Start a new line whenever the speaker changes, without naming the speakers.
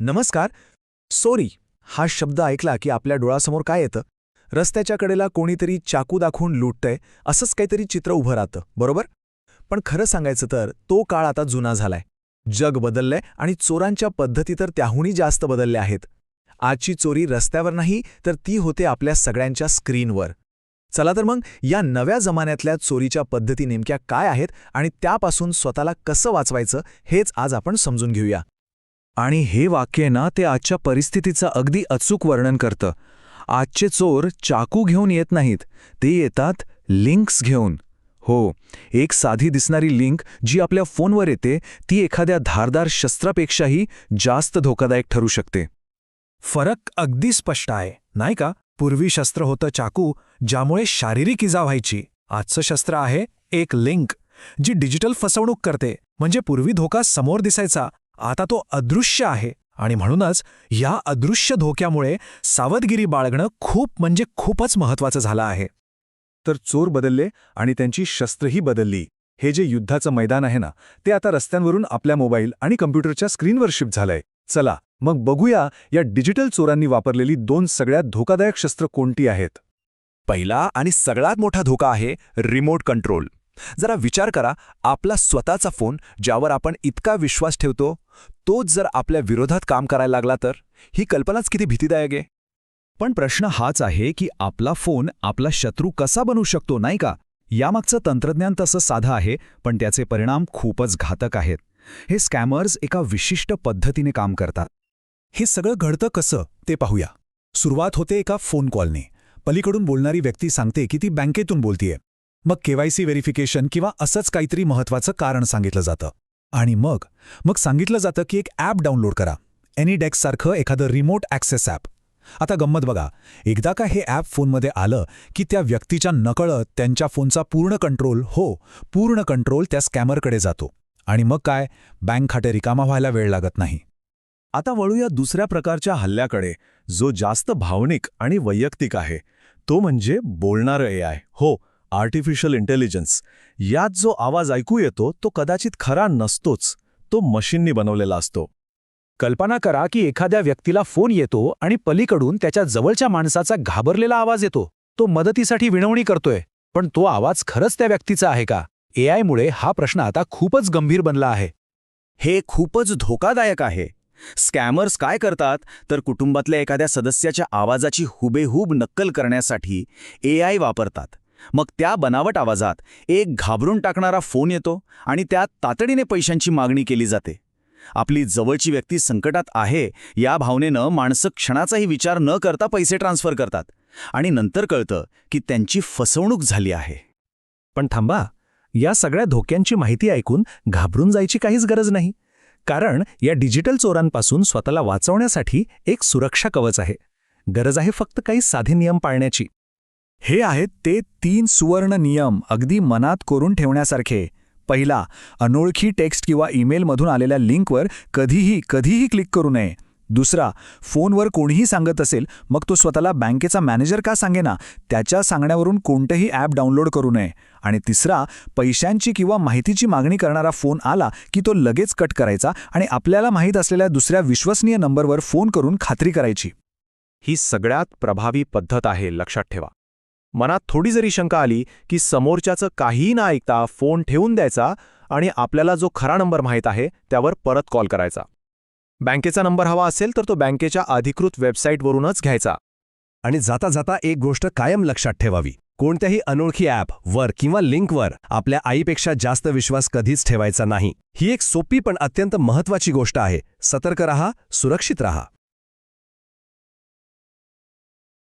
नमस्कार. सॉरी हा शब्द ऐकला की आपल्या डोळ्यासमोर काय येतं? रस्त्याच्या कडेला कोणीतरी चाकू दाखवून लुटतंय असंच काहीतरी चित्र उभं राहतं बरोबर? पण खरं सांगायचं तर तो काळ आता जुना झालाय. जग बदललंय आणि चोरांच्या पद्धती तर त्याहूनही जास्त बदलल्या आहेत. आजची चोरी रस्त्यावर नाही तर ती होते आपल्या सगळ्यांच्या स्क्रीनवर. चला तर मग या नव्या जमान्यातल्या चोरीच्या पद्धती नेमक्या काय आहेत आणि त्यापासून स्वतःला कसं वाचवायचं हेच आज आपण समजून घेऊया.
आणि हे वाक्य ना ते आजच्या परिस्थितीचं अगदी अचूक वर्णन करतं. आजचे चोर चाकू घेऊन येत नाहीत. ते येतात लिंक्स घेऊन. हो एक साधी दिसणारी लिंक जी आपल्या फोनवर येते ती एखाद्या धारदार शस्त्रापेक्षाही जास्त धोकादायक ठरू शकते.
फरक अगदी स्पष्ट आहे नाही का? पूर्वी शस्त्र होतं चाकू ज्यामुळे शारीरिक इजा व्हायची. आजचं शस्त्र आहे एक लिंक जी डिजिटल फसवणूक करते. म्हणजे पूर्वी धोका समोर दिसायचा आता तो अदृश्य आहे. आणि म्हणूनच या अदृश्य धोक्यामुळे सावधगिरी बाळगणं खूप म्हणजे खूपच महत्वाचं झालं आहे.
तर चोर बदलले आणि त्यांची शस्त्रही बदलली. हे जे युद्धाचं मैदान आहे ना ते आता रस्त्यांवरून आपल्या मोबाईल आणि कम्प्युटरच्या स्क्रीनवर शिफ्ट झालंय. चला मग बघूया या डिजिटल चोरांनी वापरलेली दोन सगळ्यात धोकादायक शस्त्र कोणती आहेत?
पहिला आणि सगळ्यात मोठा धोका आहे रिमोट कंट्रोल. जरा विचार करा आपला स्वतःचा फोन ज्यावर आपण इतका विश्वास ठेवतो तोच जर आपल्या विरोधात काम करायला लागला तर? ही कल्पनाच किती भीतीदायक आहे.
पण प्रश्न हाच आहे की आपला फोन आपला शत्रू कसा बनू शकतो नाही का? यामागचं तंत्रज्ञान तसं साधं आहे पण त्याचे परिणाम खूपच घातक आहेत. हे स्कॅमर्स एका विशिष्ट पद्धतीने काम करतात.
हे सगळं घडतं कसं ते पाहूया. सुरुवात होते एका फोन कॉलने. पलीकडून बोलणारी व्यक्ती सांगते की ती बँकेतून बोलतीये. मग केवायसी व्हेरिफिकेशन किंवा असंच काहीतरी महत्वाचं कारण सांगितलं जातं. आणि मग मग सांगितलं जातं की एक ॲप डाउनलोड करा. एनीडेक्ससारखं एखादं रिमोट ॲक्सेस ॲप. आता गंमत बघा. एकदा का हे ॲप फोनमध्ये आलं की त्या व्यक्तीच्या नकळत त्यांच्या फोनचा पूर्ण कंट्रोल हो पूर्ण कंट्रोल त्या स्कॅमरकडे जातो. आणि मग काय? बँक खाते रिकामा व्हायला वेळ लागत नाही.
आता वळूया दुसऱ्या प्रकारच्या हल्ल्याकडे जो जास्त भावनिक आणि वैयक्तिक आहे. तो म्हणजे बोलणारं ए आय. हो आर्टिफिशियल इंटेलिजन्स. यात जो आवाज ऐकू येतो तो कदाचित खरा नसतोच. तो मशीननी बनवलेला असतो.
कल्पना करा की एखाद्या व्यक्तीला फोन येतो आणि पलीकडून त्याच्या जवळच्या माणसाचा घाबरलेला आवाज येतो. तो मदतीसाठी विनवणी करतोय. पण तो आवाज खरंच त्या व्यक्तीचा आहे का? एआयमुळे हा प्रश्न आता खूपच गंभीर बनला आहे.
हे खूपच धोकादायक आहे. स्कॅमर्स काय करतात? तर कुटुंबातल्या एखाद्या सदस्याच्या आवाजाची हुबेहूब नक्कल करण्यासाठी ए आय वापरतात. मग त्या बनावट आवाजात एक घाबरून टाकणारा फोन येतो आणि त्यात तातडीने पैशांची मागणी केली जाते. आपली जवळची व्यक्ती संकटात आहे या भावनेनं माणसं क्षणाचाही विचार न करता पैसे ट्रान्स्फर करतात आणि नंतर कळतं की त्यांची फसवणूक झाली आहे.
पण थांबा या सगळ्या धोक्यांची माहिती ऐकून घाबरून जायची काहीच गरज नाही. कारण या डिजिटल चोरांपासून स्वतःला वाचवण्यासाठी एक सुरक्षा कवच आहे. गरज आहे फक्त काही साधे नियम पाळण्याची. हे आहेत ते तीन सुवर्ण नियम अगदी मनात कोरून ठेवण्यासारखे. पहिला अनोळखी टेक्स्ट किंवा ईमेलमधून आलेल्या लिंकवर कधीही कधीही क्लिक करू नये. दुसरा फोनवर कोणीही सांगत असेल मग तो स्वतःला बँकेचा मॅनेजर का सांगेना? त्याच्या सांगण्यावरून कोणतंही ॲप डाउनलोड करू नये. आणि तिसरा पैशांची किंवा माहितीची मागणी करणारा फोन आला की तो लगेच कट करायचा आणि आपल्याला माहीत असलेल्या दुसऱ्या विश्वसनीय नंबरवर फोन करून खात्री करायची.
ही सगळ्यात प्रभावी पद्धत आहे लक्षात ठेवा. मनात थोडी जरी शंका आली की समोरच्याचं काहीही ना ऐकता फोन ठेवून द्यायचा आणि आपल्याला जो खरा नंबर माहीत आहे त्यावर परत कॉल करायचा. बँकेचा नंबर हवा असेल तर तो बँकेच्या अधिकृत वेबसाईटवरूनच घ्यायचा.
आणि जाता जाता एक गोष्ट कायम लक्षात ठेवावी. कोणत्याही अनोळखी ॲप वर किंवा लिंकवर आपल्या आईपेक्षा जास्त विश्वास कधीच ठेवायचा नाही. ही एक सोपी पण अत्यंत महत्वाची गोष्ट आहे. सतर्क रहा सुरक्षित रहा.